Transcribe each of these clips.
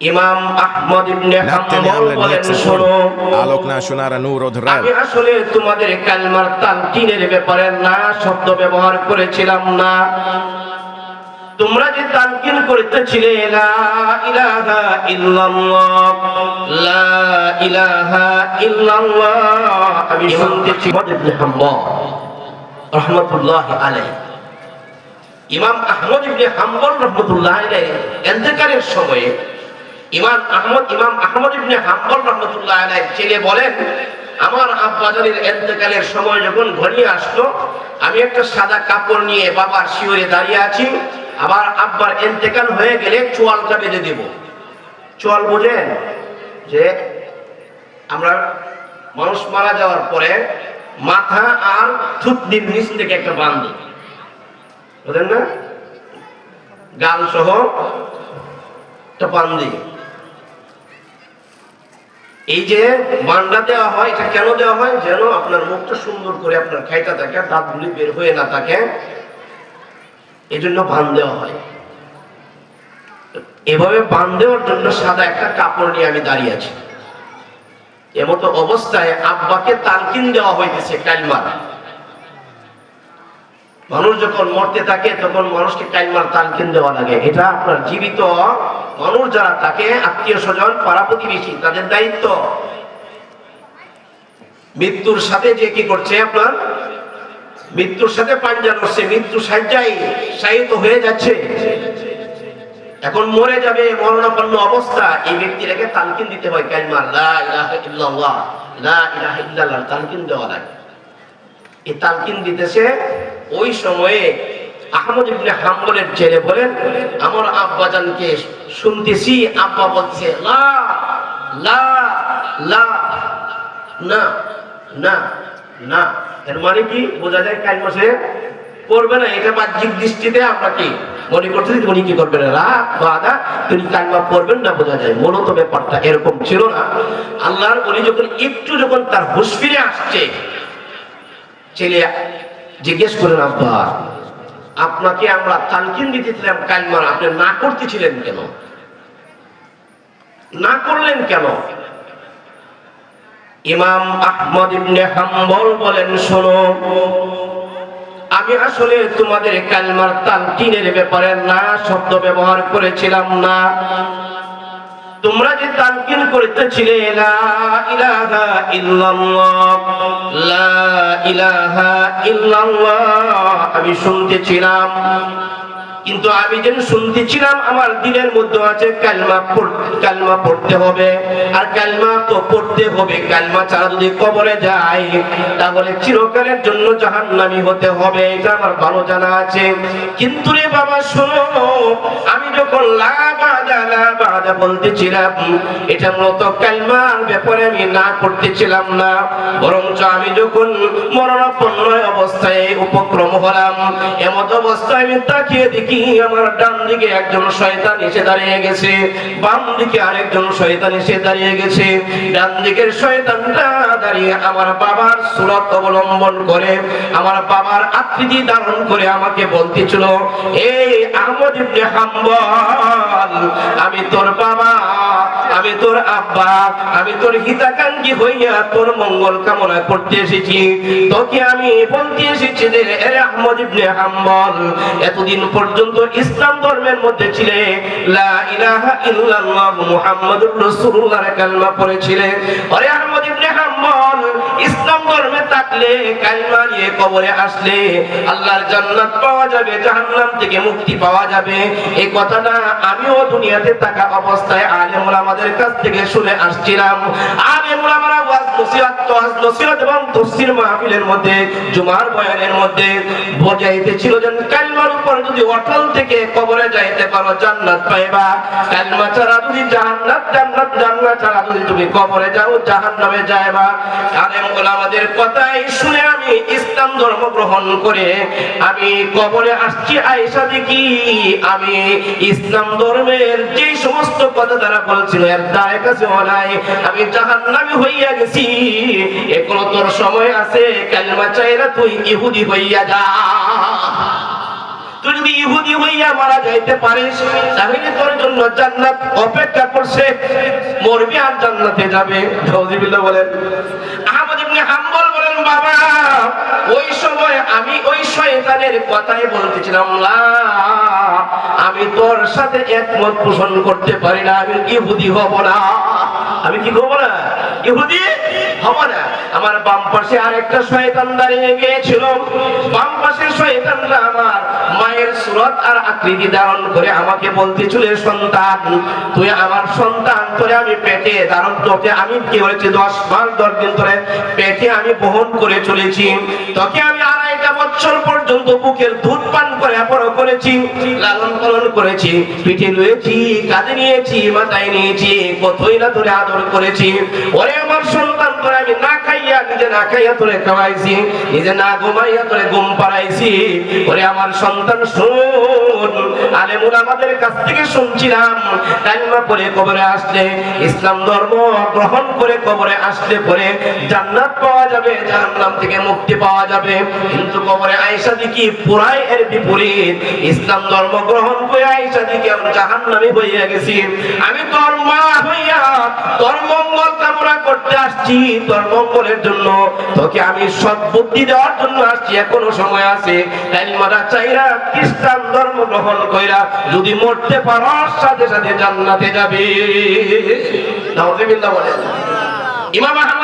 ইমাম আহমদ ইবনে হাম্বল বলেন শোনো। আলোক না শোনার নূর ও ধরাল আমি আসলে তোমাদের কালমার তালকিনের ব্যাপারে না শব্দ ব্যবহার করেছিলাম না। তোমরা যে তালকিন করতেছিলে লা ইলাহা ইল্লাল্লাহ লা ইলাহা ইল্লাল্লাহ আমি শুনতেছি আহমদ ইবনে হাম্বল রহমাতুল্লাহ আলাইহি। ইমাম আহমদ ইবনে হাম্বল রহমতুল্লাহ আলাইহি ইন্তেকালের সময়ে ইমাম আহমদ ইমাম আহমদ ইবনে হাম্বল রহমতুল্লাহ আলাইহি ছেলে বলেন, আমার আব্বাজানের ইন্তেকালের সময় যখন ঘনিয়ে আসলো, আমি একটা সাদা কাপড় নিয়ে বাবার শিওরে দাঁড়িয়ে আছি। আবার আব্বার ইন্তেকাল হয়ে গেলে চোয়ালটা বেঁধে দেব। চোয়াল বোঝেন যে আমরা মানুষ মারা যাওয়ার পরে মাথা আর থুতনির নিচ থেকে একটা বান দিই বুঝলেন না? গাল সহ একটা বান দিই এই যে বান্ডা দেওয়া হয়, এটা কেন দেওয়া হয়? যেন আপনার মুখটা সুন্দর করে আপনার খাইটা থাকে, দাঁতগুলি বের হয়ে না থাকে। এই জন্য বান দেওয়া হয়। এভাবে বান দেওয়ার জন্য সাদা একটা কাপড় নিয়ে আমি দাঁড়িয়ে আছি। এমতো অবস্থায় আব্বাকে তালকিন দেওয়া হইতেছে কালমার মানুষ যখন মরতে থাকে, তখন মানুষকে কালমার তালকিন দেওয়া লাগে। এটা আপনার জীবিত মানুষ যারা থাকে আত্মীয় স্বজন, পাড়া প্রতিবেশী, তাদের দায়িত্ব। মৃত্যুর সাথে যে কি করছে আপনার? মৃত্যুর সাথে পাঞ্জা লড়ছে মৃত্যু হয়ে যাচ্ছে। এখন মরে যাবে, মরণাপন্ন অবস্থা। এই ব্যক্তিটাকে তালকিন দিতে হয় ইল্লাল্লাহ তালকিন দেওয়া লাগে। এই তালকিন দিতেছে ওই সময়ে আহমদ ইবনে হাম্বলের ছেলে বলেন, আমার আব্বাজানকে শুনতেছি, আব্বা বলছে লা লা লা, না না না। এর মানে কি? বোঝা যায় মাসে পড়বে না, এটা বাহ্যিক দৃষ্টিতে আমরা কি মনে করতেছি, উনি কি করবেন? রা বাদা, তিনি না, বোঝা যায়। মূলত ব্যাপারটা এরকম ছিল না। আল্লাহর বলি যখন একটু যখন তার হুশ ফিরে আসছে, ছেলে জিজ্ঞেস করেন আব্বা আপনাকে আমরা তালকিন দিতেছিলাম কালমার আপনি না করতেছিলেন কেন? না করলেন কেন? ইমাম আহমদ ইবনে হাম্বল বলেন, শোনো, আমি আসলে তোমাদের কালমার তালকিনের ব্যাপারে না শব্দ ব্যবহার করেছিলাম না। তোমরা যে তালকিন করতেছিলে লা ইলাহা লা ইলাহা আমি শুনতেছিলাম। কিন্তু আমি যেন শুনতেছিলাম আমার দিলের মধ্যে আছে কালমা কালমা পড়তে হবে। আর কালমা তো পড়তে হবে, কালমা ছাড়া যদি কবরে যায় তাহলে চিরকালের জন্য জাহান্নামী হতে হবে, এটা আমার ভালো জানা আছে। কিন্তু রে বাবা, শোনো, আমি যখন বলতেছিলাম, এটা মূলত কালমার ব্যাপারে আমি না করতেছিলাম না, বরঞ্চ আমি যখন মরণাপন্ন অবস্থায় উপক্রম হলাম, এমত অবস্থায় আমি তাকিয়ে দেখি আমার ডান দিকে একজন শয়তান এসে দাঁড়িয়ে গেছে, বাম দিকে আরেকজন শয়তান এসে দাঁড়িয়ে গেছে। ডান দিকের শয়তানটা দাঁড়িয়ে আমার বাবার সুরত অবলম্বন করে, আমার বাবার আকৃতি ধারণ করে আমাকে বলতেছিল, এই আহমদ ইবনে হাম্বল, আমি তোর বাবা আমি তোর আব্বা, আমি তোর হিতাকাঙ্ক্ষী হইয়া তোর মঙ্গল কামনা করতে এসেছি। তোকে আমি বলতে এসেছি যে আহমদ ইবনে হাম্বল, এতদিন পর্যন্ত ইসলাম ধর্মের মধ্যে ছিলে। লা ইলাহা ইল্লাল্লাহ মুহাম্মাদুর রাসূলুল্লাহ কালমা পড়েছিলে। আরে আহমদ ইবনে ধর্মে থাকলে, কালমা নিয়ে কবরে আসলে আল্লাহর জান্নাত পাওয়া যাবে, জাহান্নাম থেকে মুক্তি পাওয়া যাবে। এই কথাটা আমিও দুনিয়াতে থাকা অবস্থায় আলেমুল আমাদের কাছ থেকে শুনে আসছিলাম। আলেমুল আমরা ওয়াজ নসিহত তোয়াজ নসিহত এবং তফসির মাহফিলের মধ্যে, জুমার বয়ানের মধ্যে বোঝাইতেছিল যে কালমার উপর যদি অটল থেকে কবরে যাইতে পারো, জান্নাত পাইবা। কালমা ছাড়া যদি জান্নাত জান্নাত জান্নাত ছাড়া তুমি কবরে যাও, জাহান্নামে যাইবা। আলেম ওলামাদের কথাই শুনে আমি ইসলাম ধর্ম গ্রহণ করে আমি কবরে আসছি আয়েশা দেখি, আমি ইসলাম ধর্মের যে সমস্ত কথা তারা বলছিল, এর দায় কাছে নাই আমি জাহান্নামী হইয়া গেছি। এখনও তোর সময় আছে, কালমা চাইরা তুই ইহুদি হইয়া যা। তুই যদি ইহুদি হইয়া মারা যাইতে পারিস, তাহলে তোর জন্য জান্নাত অপেক্ষা করছে, মরবি আর জান্নাতে যাবে। বলেন আহমদ ইবনে হাম্বল বলেন বাবা, ওই সময় আমি ওই শয়তানের কথাই বলতেছিলাম আমি তোর সাথে একমত পোষণ করতে পারি না, আমি ইহুদি হব না। আমি কি হব না? ইহুদি হব না। আমার বাম পাশে আরেকটা শয়তান দাঁড়িয়ে গিয়েছিল। বাম পাশের শয়তানরা আমার মায়ের সুরত আর আকৃতি ধারণ করে আমাকে বলতেছিল "এ সন্তান, তুই আমার সন্তান, তোরে আমি পেটে ধারণ তোকে আমি কি করেছি? দশ মাস, দশ দিন ধরে পেটে আমি বহন করে চলেছি। তোকে আমি আড়াইটা বছর পর্যন্ত বুকের দুধ পান করে, বড় করেছি, লালন পালন করেছি। পিঠে লুয়েছি, কাঁধে নিয়েছি, মাথায় নিয়েছি, কতই না তোরে আদর করেছি। ওরে আমার সন্তান, তোরে আমি না খাইয়া নিজে না খাইয়া তোরে খাওয়াইছি, নিজে না ঘুমাইয়া তোরে ঘুম পাড়াইছি। ওরে আমার সন্তান শুন, আলেমুল আমাদের কাছ থেকে শুনছিলাম, কালিমা পরে কবরে আসলে, ইসলাম ধর্ম গ্রহণ করে কবরে আসলে পরে জান্নাত পাওয়া যাবে, জাহান্নাম থেকে মুক্তি পাওয়া যাবে। কিন্তু কবরে আয়েশা দিকে পুরাই এর বিপরীত। ইসলাম ধর্ম গ্রহণ করে আয়েশা দিকে আমি জাহান্নামী হইয়া গেছি। আমি তোর মা হইয়া তোর মঙ্গল কামনা করতে আসছি। তোর মঙ্গলের জন্য তোকে আমি সৎ বুদ্ধি দেওয়ার জন্য আসছি, এখনও সময় আছে। কালিমাটা চাইরা খ্রিস্টান ধর্ম গ্রহণ কইরা যদি মরতে পারো সাথে সাথে জান্নাতে যাবে। নাউজুবিল্লাহ বলেন। ইমাম আহমদ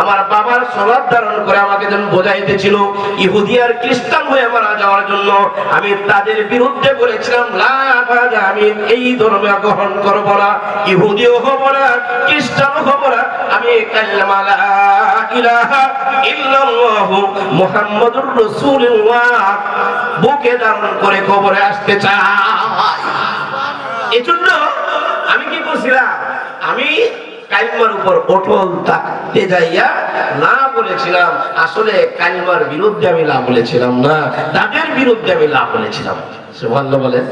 আমার বাবার ধারণ করে আমাকে যেন খ্রিস্টান হয়ে মারা যাওয়ার জন্য আমি তাদের বিরুদ্ধে বলেছিলাম আমি এই ধর্ম গ্রহণ করব না, ইহুদিও হব না, খ্রিস্টানও হব না। আমি বুকে ধারণ করে কবরে আসতে চাই। এজন্য আমি কি করছিলাম? আমি কালিমার উপর অটল থাকতে যাইয়া না বলেছিলাম, আসলে কালিমার বিরুদ্ধে আমি না বলেছিলাম না তাদের বিরুদ্ধে আমি না বলেছিলাম। সে ভালো বলেন।